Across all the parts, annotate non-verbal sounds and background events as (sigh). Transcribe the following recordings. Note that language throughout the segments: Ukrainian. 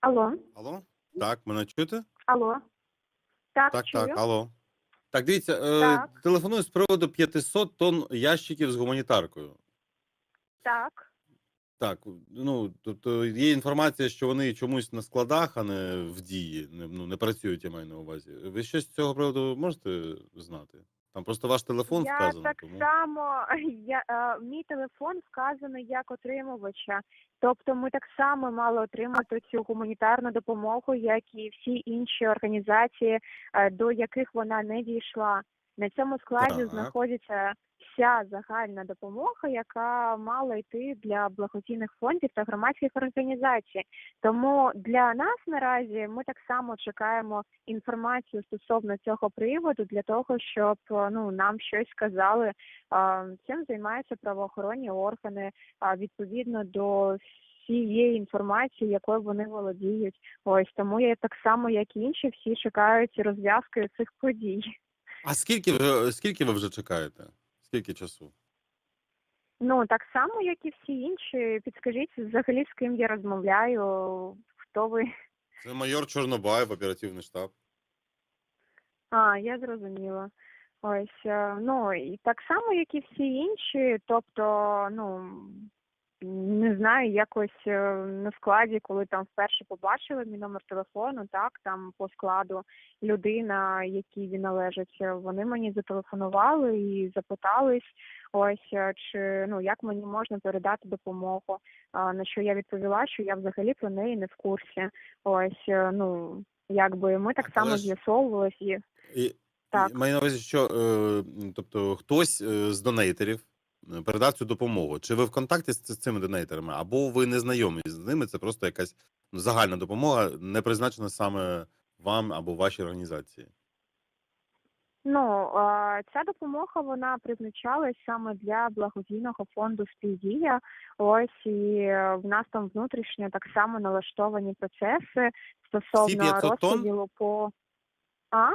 Алло, Алло? Так, мене чути? алло. Так, Так, чую. так, алло. Так, дивіться, е, Так. телефоную з приводу 500 тонн ящиків з гуманітаркою. Так. Так, ну, тобто є інформація, що вони чомусь на складах, а не в дії, не, ну, не працюють, я маю на увазі. Ви щось з цього приводу можете знати? Там просто ваш телефон я вказано, так тому. само, (laughs) я, е, мій телефон вказаний як отримувача. Тобто ми так само мали отримати цю гуманітарну допомогу, як і всі інші організації, е, до яких вона не дійшла. На цьому складі Так. знаходиться вся загальна допомога, яка мала йти для благодійних фондів та громадських організацій. Тому для нас наразі ми так само чекаємо інформацію стосовно цього приводу для того, щоб е, ну нам щось сказали. А, Цим займаються правоохоронні органи відповідно до всієї інформації, якою вони володіють. Ось тому я так само, як і інші, всі чекають розв'язки цих подій. А скільки ви, скільки ви вже чекаєте? Скільки часу? Ну так само, як і всі інші. Підскажіть взагалі з ким я розмовляю, хто ви? Це майор Чорнобаєв, оперативний штаб. А, я зрозуміла. Ось, е, ну і так само, як і всі інші, тобто, ну не знаю, якось е, на складі, коли там вперше побачили мій номер телефону, так там по складу людина, якій він належить, е, вони мені зателефонували і запитались, ось е, чи ну як мені можна передати допомогу. На що я відповіла, що я взагалі про неї не в курсі. Ось, ну якби ми так само з'ясовувались і. І, Так. маю на увазі, що е, тобто хтось е, з донейтерів передав цю допомогу. Чи ви в контакті з, цими донейтерами, або ви не знайомі з ними? Це просто якась ну, загальна допомога, не призначена саме вам або вашій організації. Ну ця допомога вона призначалась саме для благодійного фонду співдія. Ось і е, в нас там внутрішньо так само налаштовані процеси стосовно 500 тонн? розподілу по а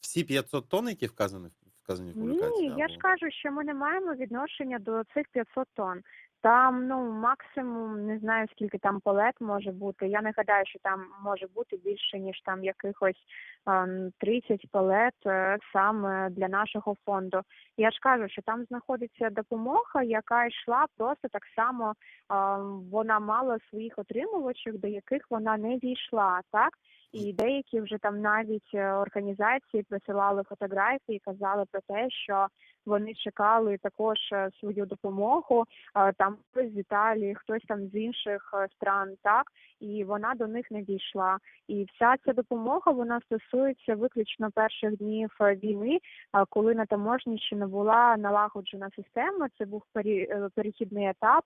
Всі 500 тонн, які вказані, вказані в публікації? ні, я ж кажу, що ми не маємо відношення до цих 500 тонн. Там ну максимум не знаю скільки там палет може бути. Я не гадаю, що там може бути більше ніж там якихось ем, 30 палет е, саме для нашого фонду. Я ж кажу, що там знаходиться допомога, яка йшла просто так само. ем, вона мала своїх отримувачів, до яких вона не дійшла, так. І деякі вже там навіть е, організації присилали фотографії, казали про те, що вони чекали також е, свою допомогу. е, Там з Італії, хтось там з інших стран, так і вона до них не дійшла. І вся ця допомога вона стосується виключно перших днів е, війни, е, коли на таможні ще не була налагоджена система. Це був е, перехідний етап,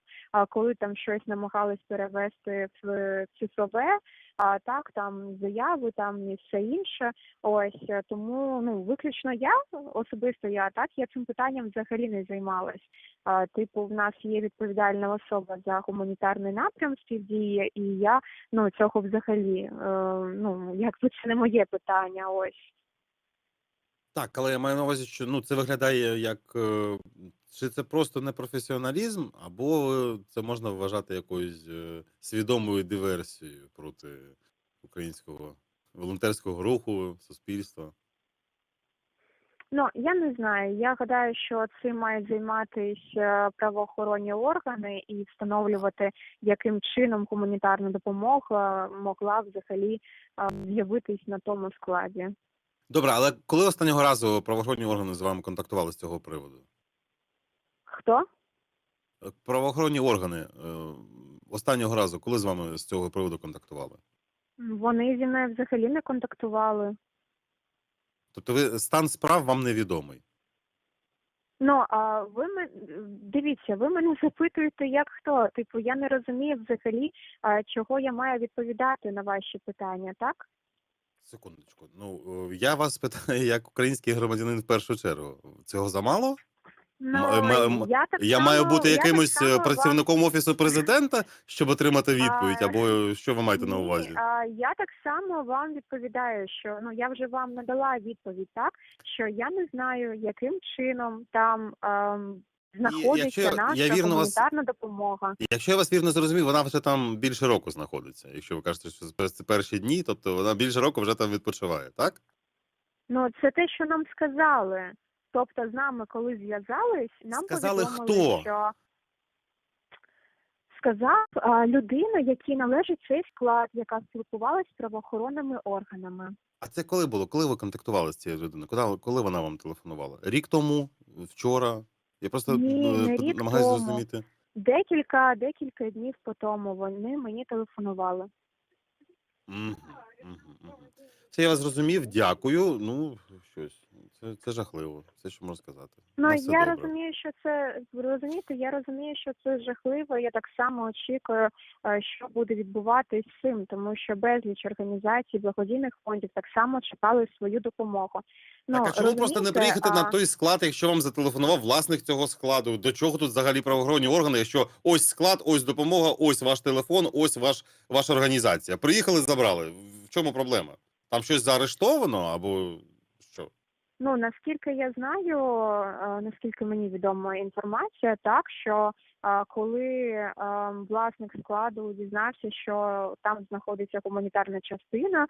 коли там щось намагались перевести в цифрове. А так, там заяви, там і все інше. Ось тому ну виключно я особисто я так я цим питанням взагалі не займалась. Типу, в нас є відповідальна особа за гуманітарний напрям співдії, і я ну цього взагалі е, ну якби це не моє питання. Ось Так, але я маю на увазі, що ну, це виглядає як. е, Чи це просто непрофесіоналізм, або е, це можна вважати якоюсь свідомою диверсією проти українського волонтерського руху, суспільства. Ну я не знаю. Я гадаю, що цим мають займатися правоохоронні органи і встановлювати, яким чином гуманітарна допомога могла взагалі з'явитись на тому складі. Добре, але коли останнього разу правоохоронні органи з вами контактували з цього приводу? Хто? Е, Правоохоронні органи е, останнього разу, коли з вами з цього приводу контактували? Вони зі мною взагалі не контактували. Тобто ви стан справ вам невідомий. Ну а ви мене дивіться, ви мене (laughs) запитуєте, як хто? Типу, я не розумію взагалі, чого я маю відповідати на ваші питання, так? Секундочку. Ну е, я вас (laughs) питаю як український громадянин в першу чергу. Цього замало? Ну, м- я так Я само, маю бути я так якимось само е, вам- працівником офісу президента, щоб отримати відповідь, А, або що ви маєте на увазі? а, я так само вам відповідаю, що ну я вже вам надала відповідь, так що я не знаю, яким чином там ем, знаходиться якщо наша я вірно вас- допомога. Якщо я вас вірно зрозумів, вона вже там більше року знаходиться. Якщо ви кажете, що це перші дні, тобто вона більше року вже там відпочиває, так? Ну, це те, що нам сказали. Тобто з нами, коли зв'язались, нам Сказали повідомили, хто? що сказав а, людина, якій належить цей склад, яка спілкувалась з правоохоронними органами. А це коли було? Коли ви контактували з цією людиною? Коли, коли вона вам телефонувала? Рік тому? Вчора? Я просто Ні, е, не рік намагаюся тому. зрозуміти. Декілька декілька днів по тому вони мені телефонували. Мгм, мгм, мгм. Все, я вас зрозумів, дякую. Ну, щось. Це, це жахливо. Все, що можу сказати. Ну я добре. розумію, що це розумієте, я розумію, що це жахливо. Я так само очікую, е, що буде відбуватись з цим, тому що безліч організацій, благодійних фондів так само чекали свою допомогу. Так, а чому просто не приїхати Ну, а, на той склад, якщо вам зателефонував власник цього складу? До чого тут взагалі правоохоронні органи? Якщо ось склад, ось допомога, ось ваш телефон, ось ваш ваша організація. Приїхали, забрали. В чому проблема? Там щось заарештовано або? Ну наскільки я знаю, е, наскільки мені відома інформація, так що коли власник складу дізнався, що там знаходиться гуманітарна частина,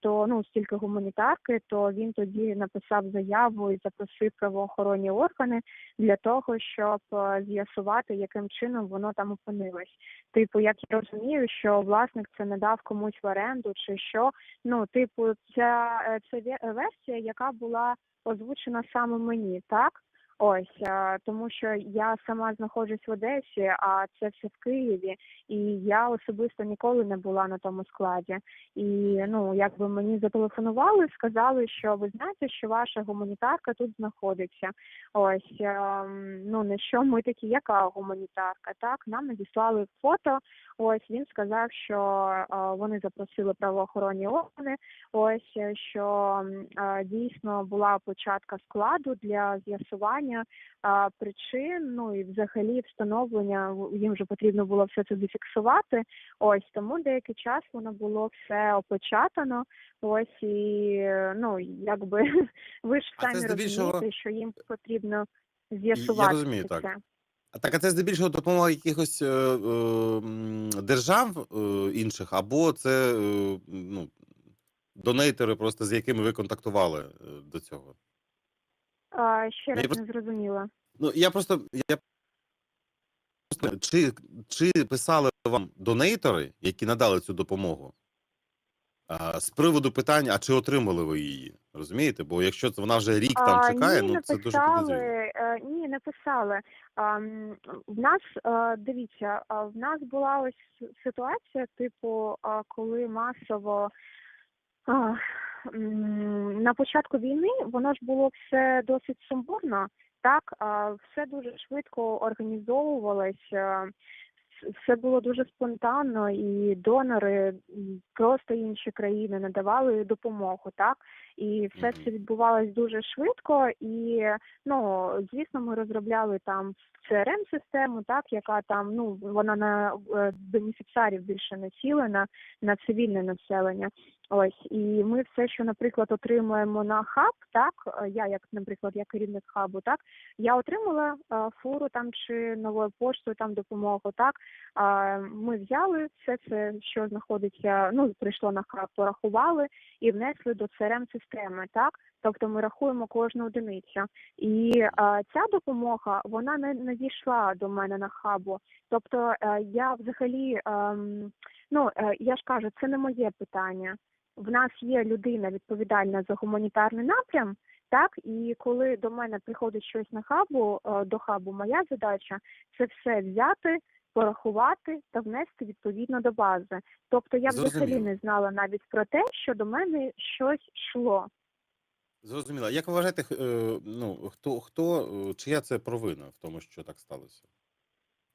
то ну стільки гуманітарки, то він тоді написав заяву і запросив правоохоронні органи для того, щоб з'ясувати, яким чином воно там опинилось. Типу, як я розумію, що власник це не дав комусь в оренду чи що. Ну, типу, ця е, це версія, яка була озвучена саме мені, так? Ось е, тому, що я сама знаходжусь в Одесі, а це все в Києві, і я особисто ніколи не була на тому складі. І ну, якби мені зателефонували, сказали, що ви знаєте, що ваша гуманітарка тут знаходиться. Ось е, ну не що ми такі, яка гуманітарка? Так, нам надіслали фото. Ось він сказав, що е, вони запросили правоохоронні органи. Ось що дійсно була початка складу для з'ясування е, причин, ну і взагалі встановлення їм вже потрібно було все це зафіксувати. Ось тому деякий час воно було все опечатано. Ось і ну якби (laughs) ви ж самі розумієте, що їм потрібно Я з'ясувати розумію, це так. А так, а це здебільшого допомога якихось е, е, держав е, інших, або це е, ну, донейтери, просто з якими ви контактували е, до цього? А, ще Я раз просто- не зрозуміла. Ну, я просто. Я просто чи, чи писали вам донейтори, які надали цю допомогу? А, з приводу питання, а чи отримали ви її? Розумієте? Бо якщо це вона вже рік там А, чекає, ні, ну це дуже підозріло. е, ні, не писали. А, м, в нас е, дивіться, а, в нас була ось ситуація, типу, а, коли масово а, на початку війни воно ж було все досить сумбурно, так, все дуже швидко організовувалось. е, Все було дуже спонтанно, і донори, просто інші країни надавали допомогу, так і все це відбувалось дуже швидко. І ну звісно, ми розробляли там crm систему так яка там ну вона на е, бенефіціарів більше націлена на цивільне населення. Ось і ми все, що, наприклад, отримуємо на хаб, так е, я, як, наприклад, я керівник хабу, так я отримала е, фуру там чи новою поштою там допомогу. Так ми взяли все це, що знаходиться, ну прийшло на хаб, порахували і внесли до crm системи так. Тобто ми рахуємо кожну одиницю, і а, ця допомога вона не надійшла до мене на хабу. Тобто е, я взагалі, ем, ну е, я ж кажу, це не моє питання. В нас є людина відповідальна за гуманітарний напрям, так і коли до мене приходить щось на хабу, е, до хабу, моя задача це все взяти, порахувати та внести відповідно до бази. Тобто я взагалі не знала навіть про те, що до мене щось йшло. Зрозуміло. Як ви вважаєте, е, ну, хто, хто, е, чия це провина в тому, що так сталося?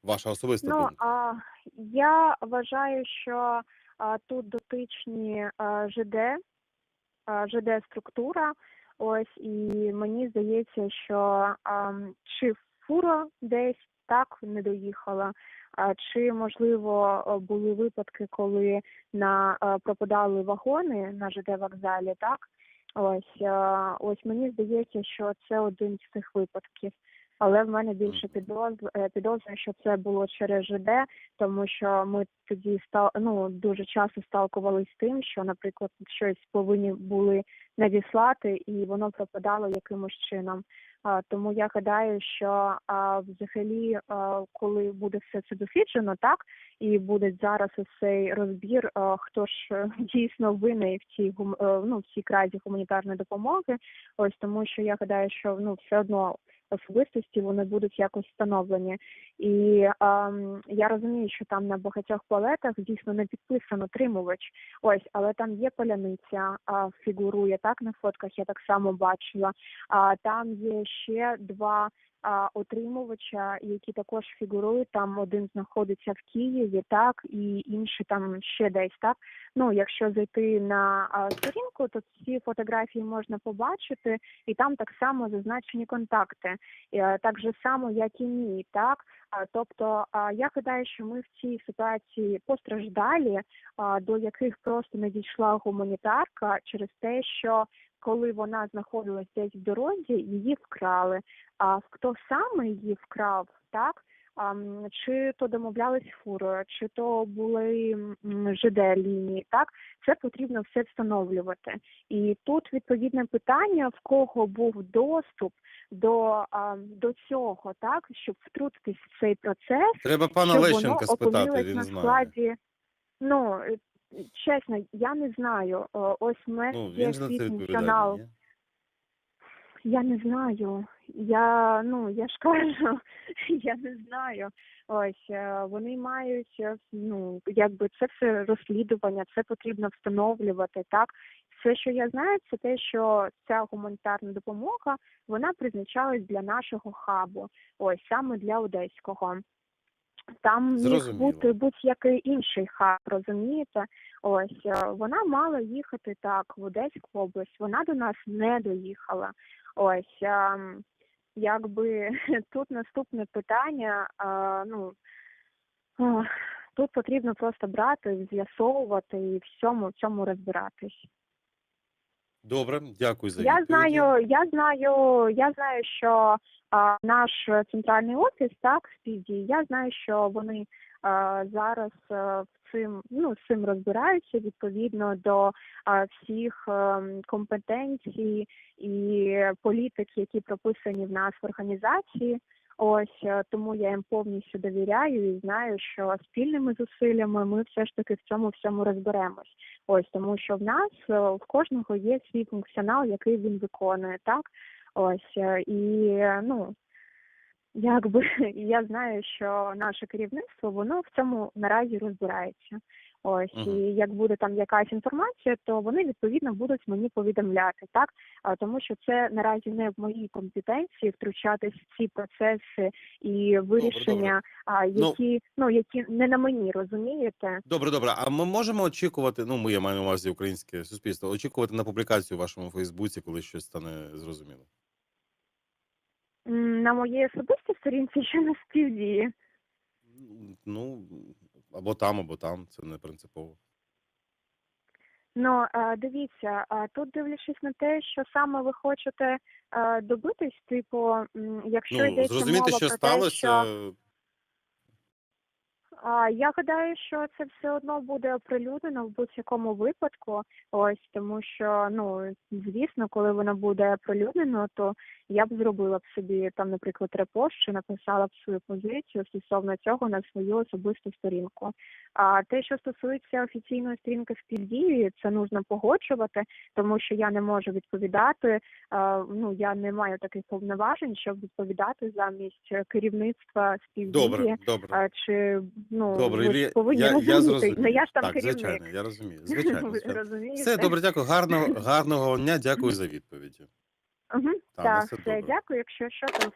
Ваша особиста Ну думка? а я вважаю, що а, тут дотичні а, ЖД, а, ЖД структура. Ось і мені здається, що а, чи фура десь так не доїхала, чи можливо були випадки, коли на пропадали вагони на ЖД вокзалі, так. Ось, ось мені здається, що це один з цих випадків. але в мене більше Мгм. підозр, е, що це було через ЖД, тому що ми тоді стал, ну, дуже часто сталкувалися з тим, що, наприклад, щось повинні були надіслати, і воно пропадало якимось чином. Тому я гадаю, що взагалі, коли буде все це досліджено, так і буде зараз цей розбір, хто ж е, (laughs) дійсно винний в цій е, ну, в цій кразі гуманітарної допомоги. Ось тому, що я гадаю, що ну все одно особистості вони будуть якось встановлені. І ем, я розумію, що там на багатьох палетах дійсно не підписано тримувач. Ось, але там є поляниця, а, фігурує так на фотках. Я так само бачила. А там є ще два отримувача, які також фігурують. Там один знаходиться в Києві, так і інший там ще десь так. Ну, якщо зайти на сторінку, то ці фотографії можна побачити, і там так само зазначені контакти, Е, так же само, як і мій, так. Тобто, я гадаю, що ми в цій ситуації постраждалі, до яких просто не дійшла гуманітарка через те, що коли вона знаходилась десь в дорозі, її вкрали. А хто саме її вкрав, так? А, чи то домовлялись фурою, чи то були ЖД лінії, так це потрібно все встановлювати. І тут відповідне питання, в кого був доступ до, а, до цього, так щоб втрутитись в цей процес, Треба пана Лещенка спитати, він на знає. складі. Ну е, чесно, я не знаю. Ось Ну, є свій ні? Я не знаю. Я ну я ж (laughs) кажу, я не знаю. Ось е, вони мають е, ну якби це все розслідування, це потрібно встановлювати. Так все, що я знаю, це те, що ця гуманітарна допомога вона призначалась для нашого хабу, ось саме для одеського. Там міг бути будь-який інший хаб, розумієте? Ось е, вона мала їхати так в Одеську область. Вона до нас не доїхала. Ось ем, якби (laughs) тут наступне питання. е, Ну тут потрібно просто брати, з'ясовувати і в цьому в цьому розбиратись. Добре, дякую за Я відповіді. знаю, я знаю, я знаю, що а, наш центральний офіс, так, співдій, я знаю, що вони а, зараз а, в цим ну з цим розбираються відповідно до а, всіх ем, компетенцій і політик, які прописані в нас в організації. Ось е, тому я їм повністю довіряю і знаю, що спільними зусиллями ми все ж таки в цьому всьому розберемось. Ось тому, що в нас е, в кожного є свій функціонал, який він виконує, так ось е, і ну якби (laughs) я знаю, що наше керівництво воно в цьому наразі розбирається. Ось і як буде там якась інформація, то вони відповідно будуть мені повідомляти, так а тому, що це наразі не в моїй компетенції втручатись в ці процеси і вирішення, а Ну- які ну які не на мені, розумієте? Добре, добре. А ми можемо очікувати, ну, ми я маю на увазі українське суспільство, очікувати на публікацію у вашому Фейсбуці, коли щось стане зрозуміло. На моїй особистій сторінці ще не співдіє. Ну, або там, або там, це не принципово. Ну дивіться, тут дивлячись на те, що саме ви хочете добитись, типу, якщо Ну, йдеться зрозуміти, мова що про те, сталося, що Я гадаю, що це все одно буде оприлюднено в будь-якому випадку. Ось тому, що ну звісно, коли воно буде оприлюднено, то я б зробила б собі там, наприклад, репост чи написала б свою позицію стосовно цього на свою особисту сторінку. А те, що стосується офіційної сторінки співдії, це нужно погоджувати, тому що я не можу відповідати. Ну я не маю таких повноважень, щоб відповідати замість керівництва співдії. добре, добре. Чи ну Добре, ви повинні я, я розуміти. зрозумів. Ну я ж там так, керівник. звичайно, я розумію. (laughs) Звичайно, Ви звичайно. Все, добре, дякую. Гарного, гарного дня, дякую за відповіді. Угу. Так, все дякую. Якщо що, то